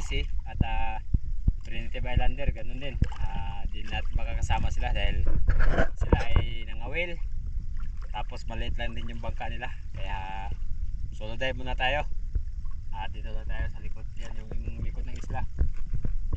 busy at uh, Primitive Islander ganun din. Ah, di natin makakasama sila dahil sila ay nangawil. Tapos maliit lang din yung bangka nila. Kaya solo dive muna tayo. At dito na tayo sa likod. Yan yung, yung likod ng isla.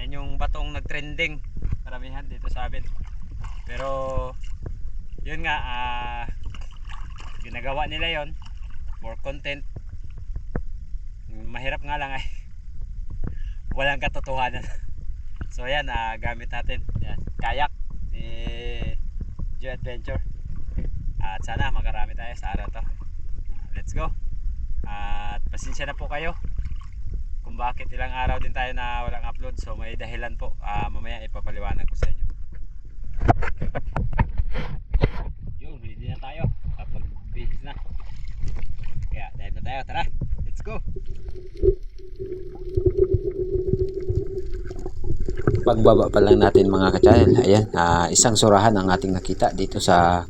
Yan yung batong nagtrending karamihan dito sa amin. Pero yun nga ah ginagawa nila yon more content. Mahirap nga lang ay walang katotohanan. so yan ah gamit natin. Yan, kayak ni Joy Adventure. At sana makarami tayo sa araw to. Ah, let's go. At pasensya na po kayo kung bakit ilang araw din tayo na walang upload so may dahilan po Ah, mamaya ipapaliwanag ko sa inyo yun ready na tayo kapag bihis na kaya dive na tayo tara let's go pagbaba pa lang natin mga ka-channel ayan ah, isang surahan ang ating nakita dito sa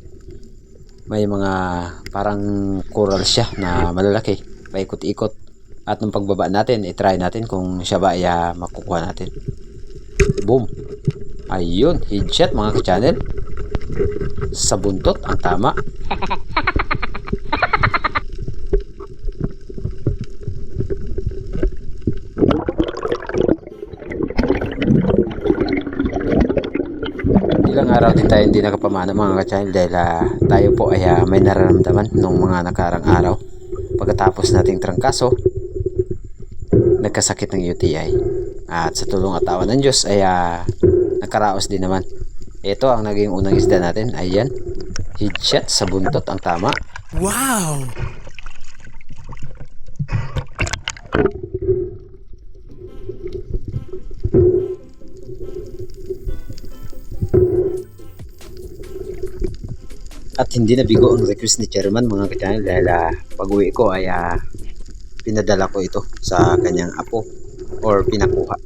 may mga parang coral siya na malalaki paikot-ikot. At nung pagbaba natin i-try natin kung siya ba ay ah, makukuha natin. Boom! Ayun headshot mga ka-channel sa buntot ang tama araw din tayo hindi nakapamana mga ka-channel dahil ah, tayo po ay ah, may nararamdaman nung mga nakarang araw. Pagkatapos nating trangkaso nagkasakit ng UTI at sa tulong at awa ng Diyos ay ah, nakaraos din naman. Ito ang naging unang isda natin. Ayan. Headshot sa buntot ang tama. Wow! At hindi na bigo ang request ni chairman mga ka-channel dahil ah, pag uwi ko ay ah, pinadala ko ito sa kanyang apo or pinakuha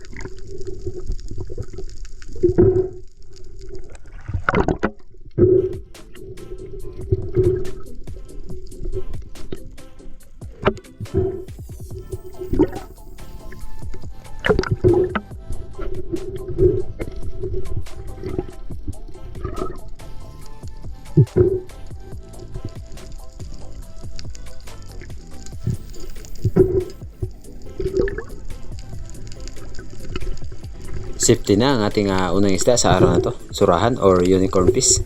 safety na ang ating ah, unang isda sa araw na to surahan or unicorn fish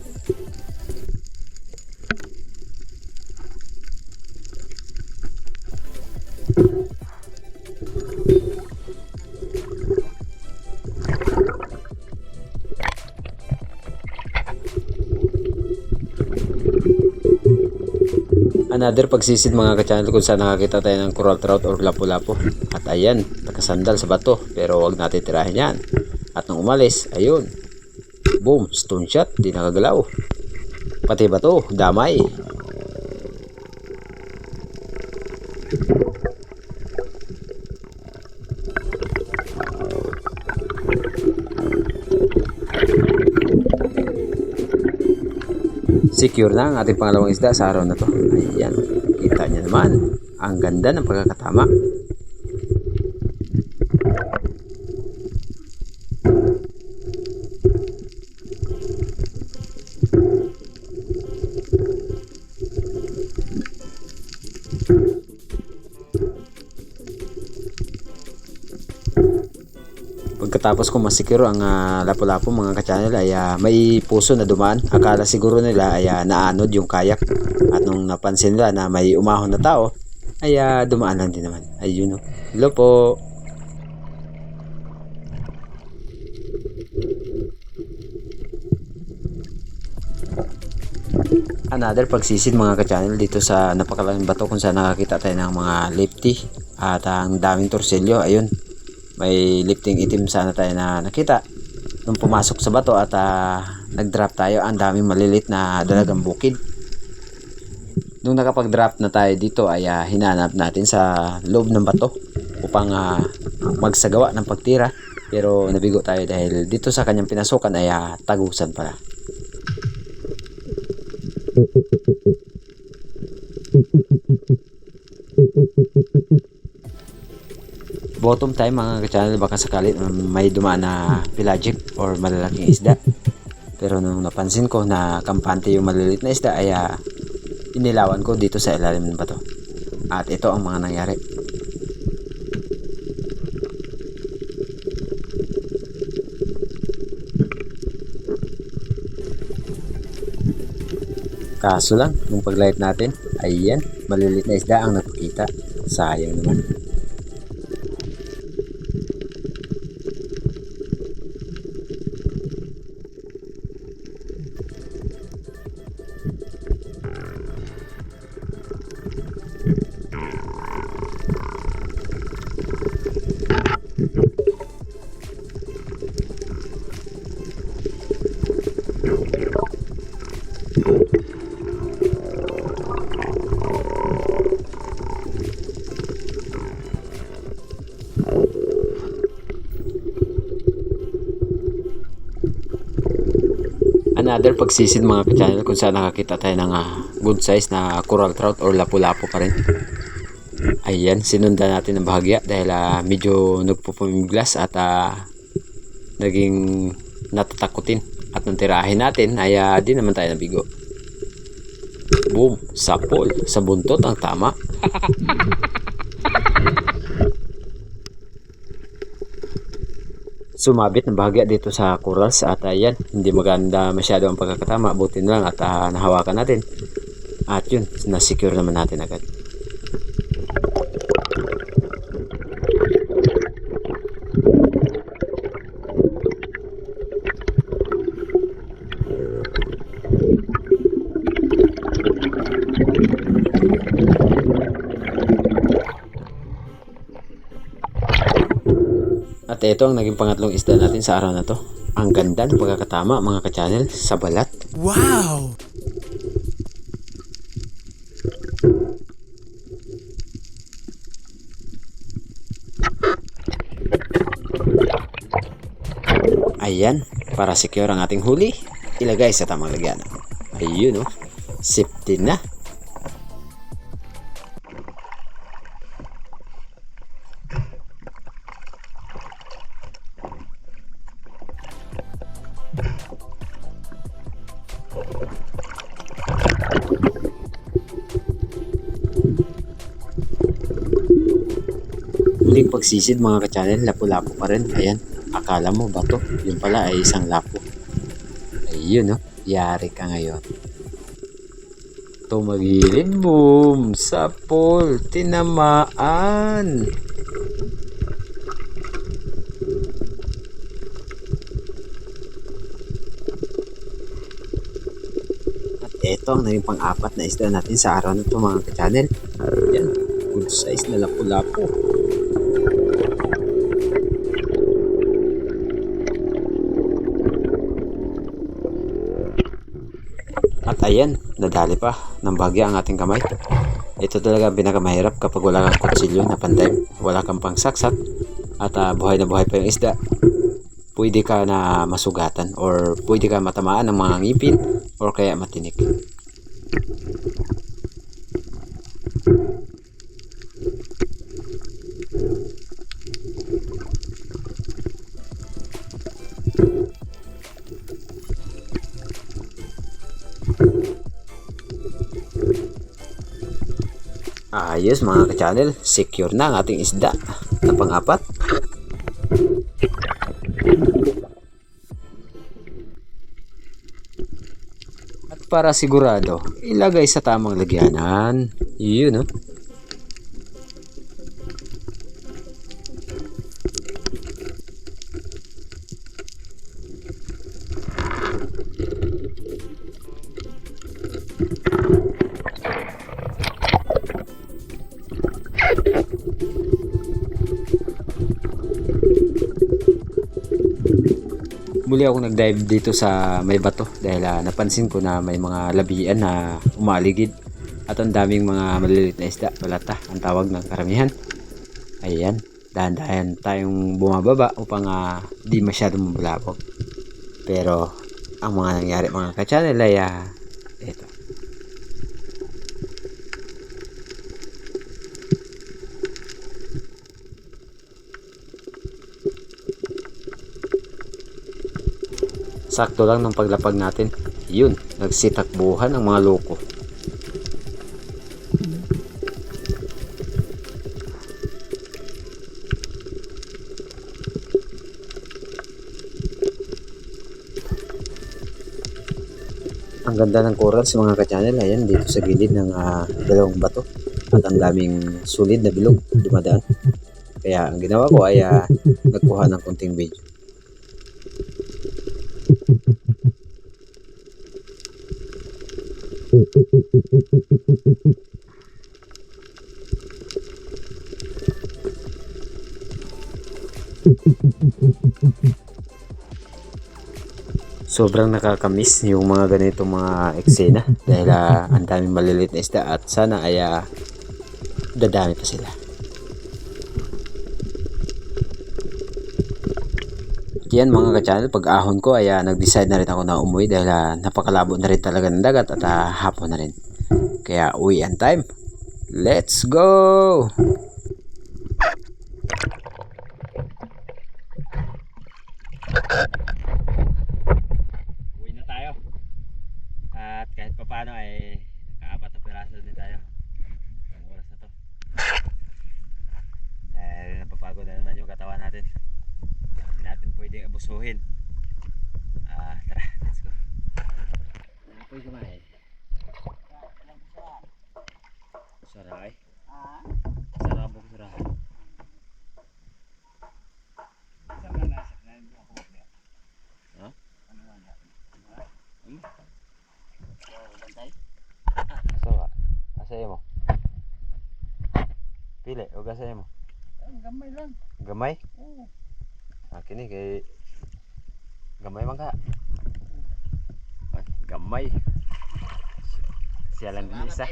Another pagsisid mga ka-channel kung saan nakakita tayo ng coral trout or lapu-lapu. At ayan, nakasandal sa bato. Pero wag natin tirahin yan. At nung umalis, ayun. Boom, stone shot, di nakagalaw. Pati bato, damay. Secure na ang ating pangalawang isda sa araw na to. Ayan, kita niya naman. Ang ganda ng pagkakatama. Pagkatapos ko masikiro ang ah, lapu-lapu mga ka-channel ay ah, may puso na dumaan. Akala siguro nila ay ah, naanod yung kayak. At nung napansin nila na may umahon na tao, ay ah, dumaan lang din naman. Ayun o. Hello po. Another pagsisid mga ka-channel dito sa napakalaking bato kung saan nakakita tayo ng mga lifty at ang daming torsilyo. Ayun, may lifting itim sana tayo na nakita. Nung pumasok sa bato at ah, nag-drop tayo ang daming malilit na dalagang bukid. Nung nakapag-drop na tayo dito ay ah, hinanap natin sa loob ng bato upang ah, magsagawa ng pagtira. Pero nabigo tayo dahil dito sa kanyang pinasukan ay ah, tagusan pala. Bottom time mga ka-channel baka sakali um, may dumaan na pelagic or malalaking isda. Pero nung napansin ko na kampante yung maliliit na isda ay ah, inilawan ko dito sa ilalim ng bato. At ito ang mga nangyari. Kaso lang, nung pag-live natin, ayan, maliliit na isda ang nakikita. Sayang naman. Another pagsisid mga ka-channel kung saan nakakita tayo ng ah, good size na coral trout or lapu-lapu pa rin. Ayan, sinundan natin ng bahagya dahil ah, medyo nagpupumiglas at ah, naging natatakutin. At nung tirahin natin ay ah, di naman tayo nabigo. Boom! Sapol! Sa buntot ang tama. sumabit ng bahagya dito sa corals at ayan, hindi maganda masyado ang pagkakatama. Buti na lang at ah, nahawakan natin. At yun, na-secure naman natin agad. At ito ang naging pangatlong isda natin sa araw na to. Ang ganda ng pagkakatama mga ka-channel sa balat. Wow! Ayan, para secure ang ating huli, ilagay sa tamang lagyan. Ayun oh, safety na. Pagsisid mga ka-channel, lapu-lapu pa rin. Ayan, akala mo bato. Yun pala ay isang lapo. Ayun no, yari ka ngayon. Tumagilid, boom! Sapol! Tinamaan! At eto ang naging pang-apat na isda natin sa araw na ito mga ka-channel. Ayan, good size na lapu-lapu. At ayan, nadali pa ng bagya ang ating kamay. Ito talaga ang pinakamahirap kapag wala kang kutsilyo na panday, wala kang pangsaksak, at ah, buhay na buhay pa yung isda. Pwede ka na masugatan or pwede ka matamaan ng mga ngipin or kaya matinik. Ayos mga ka-channel, secure na ang ating isda na pang-apat. At para sigurado, ilagay sa tamang lagyanan. Yun no. Muli ako nag-dive dito sa may bato dahil ah, napansin ko na may mga labian na umaligid at ang daming mga maliliit na isda, balata ang tawag ng karamihan. Ayan, dahan-dahan tayong bumababa upang ah, di masyadong mabulabog. Pero ang mga nangyari mga ka-channel ay ah, ito. Sakto lang ng paglapag natin. Yun, nagsitakbuhan ang mga loko. Ang ganda ng coral sa mga ka-channel. Ayan, dito sa gilid ng ah, dalawang bato. At ang daming solid na bilog dumadaan. Kaya ang ginawa ko ay ah, nagkuha ng konting video. Sobrang nakakamiss yung mga ganitong mga eksena dahil ah, ang daming maliliit na isda at sana ay ah, dadami pa sila. Yan mga ka-channel, pag ahon ko ay ah, nag-decide na rin ako na umuwi dahil ah, napakalabo na rin talaga ng dagat at ah, hapon na rin. Kaya uwi ang time. Let's go! Uwi na tayo. At kahit pa paano ay nakaapat na piraso din tayo. Ang oras na to. Dahil napapagod na naman yung katawan natin. Hindi natin pwedeng abusuhin. Ah, tara, let's go. Ano po yung kumain? Saray? Sarap po saray. Ha? Hmm? Sawa. Asaya mo. Pili, o gasaya mo. Gamay lang. Gamay? Oo. Akin ni kay gamay man ka. Ay, gamay. Siya lang din isa.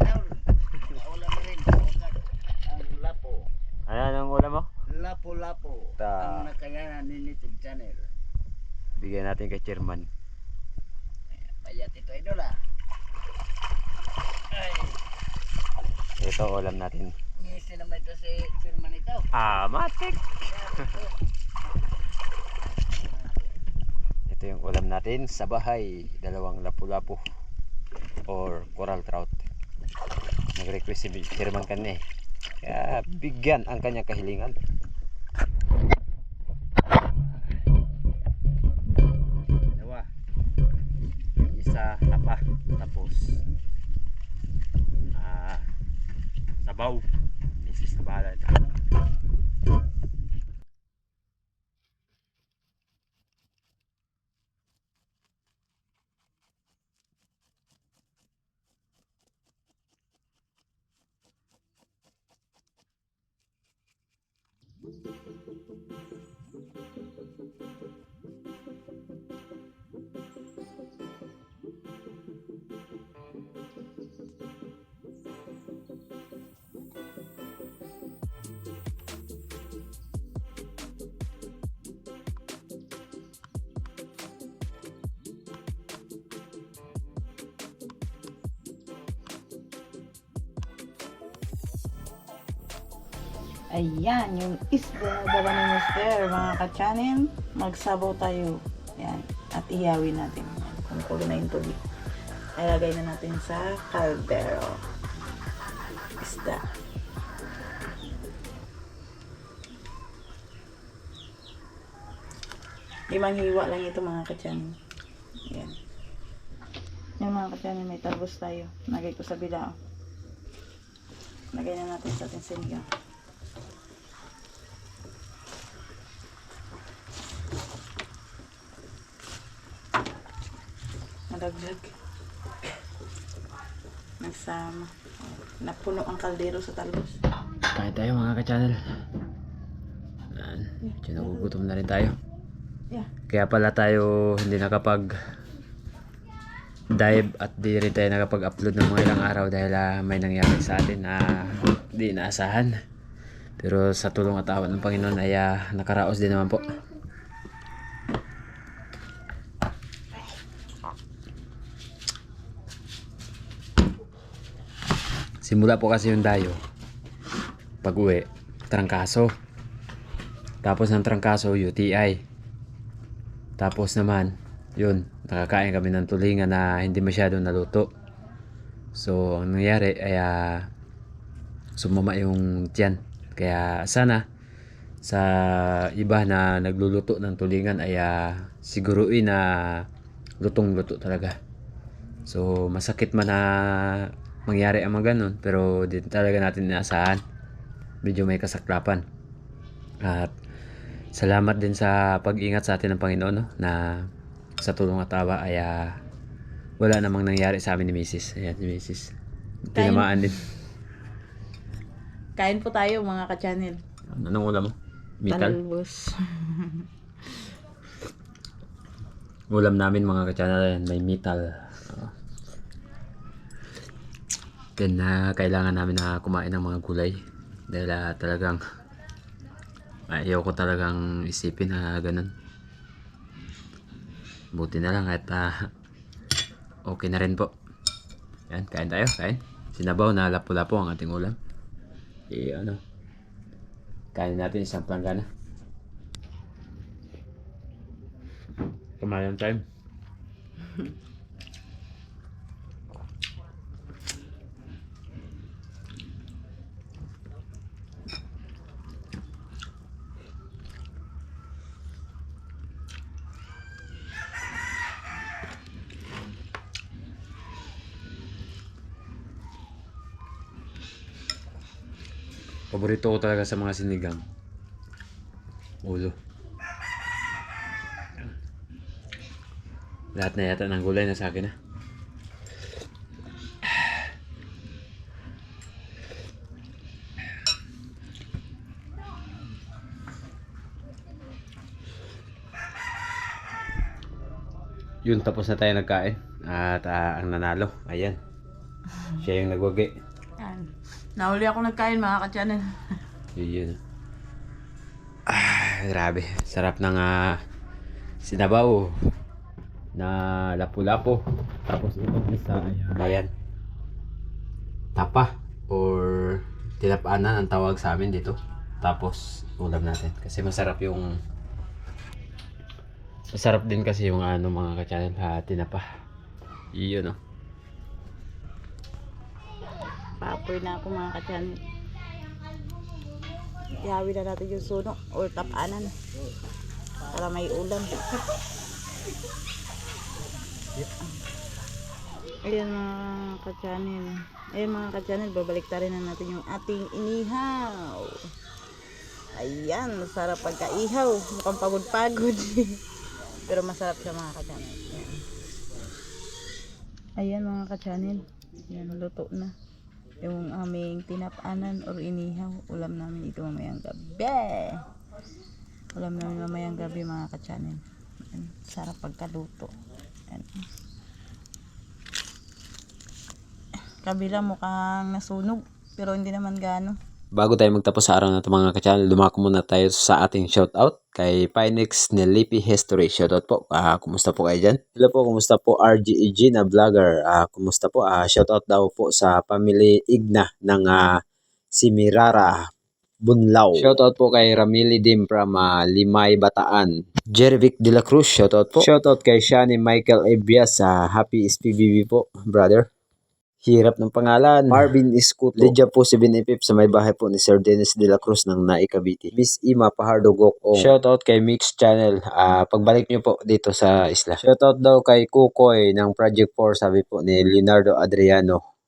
Ulam rin. Ang lapo. Ano anong ulam mo? Lapo-lapo. Ang nakayanan ni YouTube channel. Bigyan natin kay chairman. Payat ito idol ah. Ay. Ito ulam natin. Ngisi naman ito si firman ito. Ah, matik. Ito yung ulam natin sa bahay. Dalawang lapu-lapu or coral trout. Nag-request si chairman kanina eh. Kaya bigyan ang kanyang kahilingan. carnaval nesses baladas. Thank né? Ayan, yung isda dala ni Mister, mga ka-channel. Magsabaw tayo. Ayan. At ihawin natin. Kung kulo na yung tubig. Ilagay na natin sa caldero. Isda. Limang hiwa lang ito mga ka-channel. Ayan. Yan mga ka-channel, may talbos tayo. Lagay ko sa bilao. Lagay na natin sa ating sinigang. Nadagdag. Nagsama. Napuno ang kaldero sa talbos. Kain tayo mga ka-channel. Medyo nagugutom na rin tayo. Yeah. Kaya pala tayo hindi nakapag dive at di rin tayo nakapag-upload ng mga ilang araw dahil ah, may nangyari sa atin na di inaasahan. Pero sa tulong at awa ng Panginoon ay ah, nakaraos din naman po. Simula po kasi yung dayo. Pag uwi, trangkaso. Tapos ng trangkaso, UTI. Tapos naman, yun, nakakain kami ng tulingan na hindi masyado naluto. So, ang nangyari ay ah, sumama yung tiyan. Kaya sana sa iba na nagluluto ng tulingan ay ah, siguruin na lutong-luto talaga. So, masakit man na mangyari ang mga ganun, pero di talaga natin inaasahan. Medyo may kasaklapan. At salamat din sa pag-ingat sa atin ng Panginoon no, na sa tulong at awa ay ah, wala namang nangyari sa amin ni Mrs. Ayan, si Mrs. Kain. Tinamaan din. Kain po tayo mga ka-channel. Anong ulam mo? Metal? Talbos. Ulam namin mga ka-channel, may metal. Uh, then na kailangan namin na kumain ng mga gulay. Dahil ah, talagang ayaw ko talagang isipin na ganun. Buti na lang at ah, okay na rin po. Yan, kain tayo, kain. Sinabaw na lapu-lapu ang ating ulam. Eh, ano, kain natin isang planggana. Kumain time. Paborito ko talaga sa mga sinigang. Ulo. Lahat na yata ng gulay na sa akin na. Yun, tapos na tayo nagkain. At ah, ang nanalo, ayan. Siya yung nagwagi. Yan. Nahuli ako nagkain mga ka-channel. Yun yun. Ah, grabe. Sarap ng ah, sinabaw na lapu-lapu. Tapos ito isa ay bayan. Tapa or tinapanan ang tawag sa amin dito. Tapos ulam natin. Kasi masarap yung Masarap din kasi yung ano mga ka-channel ha, tinapa. Iyon oh. Papoy na ako mga ka-channel. Ihawi na natin yung suno or tapanan. Para may ulam. Ayan mga ka-channel. Ayan mga ka-channel, babalik rin na natin yung ating inihaw. Ayan, masarap pagka-ihaw. Mukhang pagod-pagod. Pero masarap siya mga ka-channel. Ayan. Ayan mga ka-channel. Ayan, luto na. Yung aming tinapanan or inihaw. Ulam namin ito mamayang gabi. Ulam namin mamayang gabi mga ka-channel. Ayan, sarap pagkaluto. Ayan. Kabila mukhang nasunog. Pero hindi naman gano. Bago tayo magtapos sa araw na ito mga ka-channel, dumako muna tayo sa ating shoutout kay Pinex Nelipi History. Shoutout po. Ah, kumusta po kayo dyan? Hello po, kumusta po RGEG na vlogger? Ah, kumusta po? Ah, shoutout daw po sa family Igna ng ah, Simirara Bunlaw. Shoutout po kay Ramili Dim from ah, Limay, Bataan. Jervic De La Cruz, shoutout po. Shoutout kay Shani Michael Ebias sa Happy SPBB po, brother. Hirap ng pangalan. Marvin Iscuto. Lydia po si Binipip sa may bahay po ni Sir Dennis de la Cruz ng Nai Cavite. Miss Ima Pahardo Gokong. Shoutout kay Mix Channel. Ah, pagbalik niyo po dito sa isla. Shoutout daw kay Kukoy ng Project 4 sabi po ni Leonardo Adriano.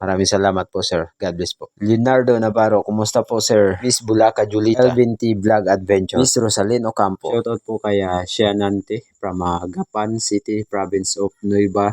Maraming salamat po sir. God bless po. Leonardo Navarro, kumusta po sir? Miss Bulaca Julita. Elvin T. Vlog Adventure. Miss Rosalyn Ocampo. Shoutout po kay uh, Shianante from ah, Gapan City, Province of Nueva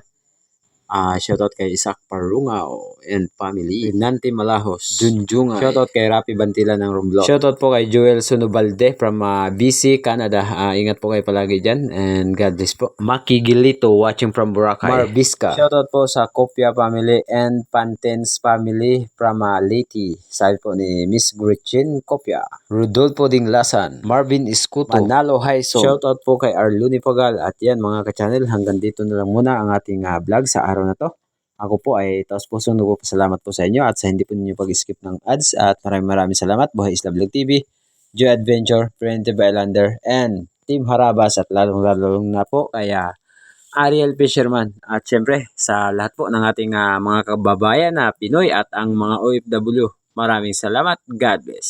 Ah, shoutout kay Isaac Parungao and family. Nante Malahos, Junjunga. Shoutout kay Rapi Bantila ng Romblog. Shoutout po kay Joel Sunubalde from ah, BC, Canada. Ah, ingat po kayo palagi dyan and God bless po. Maki Gilito watching from Boracay. Mar Vizca. Shoutout po sa Kopia family and Pantens family from uh, Leyte. Sabi po ni Miss Gretchen Kopia. Rodolfo Dinglasan. Marvin Iscuto. Manalo Haiso. Shoutout po kay Arluni Pagal. At yan mga ka-channel, hanggang dito na lang muna ang ating ah, vlog sa araw na to. Ako po ay taos pusong nagpapasalamat po sa inyo at sa hindi po ninyo pag-skip ng ads at maraming maraming salamat. Buhay Isla Vlog TV, Joy Adventure, Preventive Islander, and Team Harabas at lalong-lalong na po kaya Ariel Fisherman at syempre sa lahat po ng ating ah, mga kababayan na Pinoy at ang mga OFW. Maraming salamat. God bless.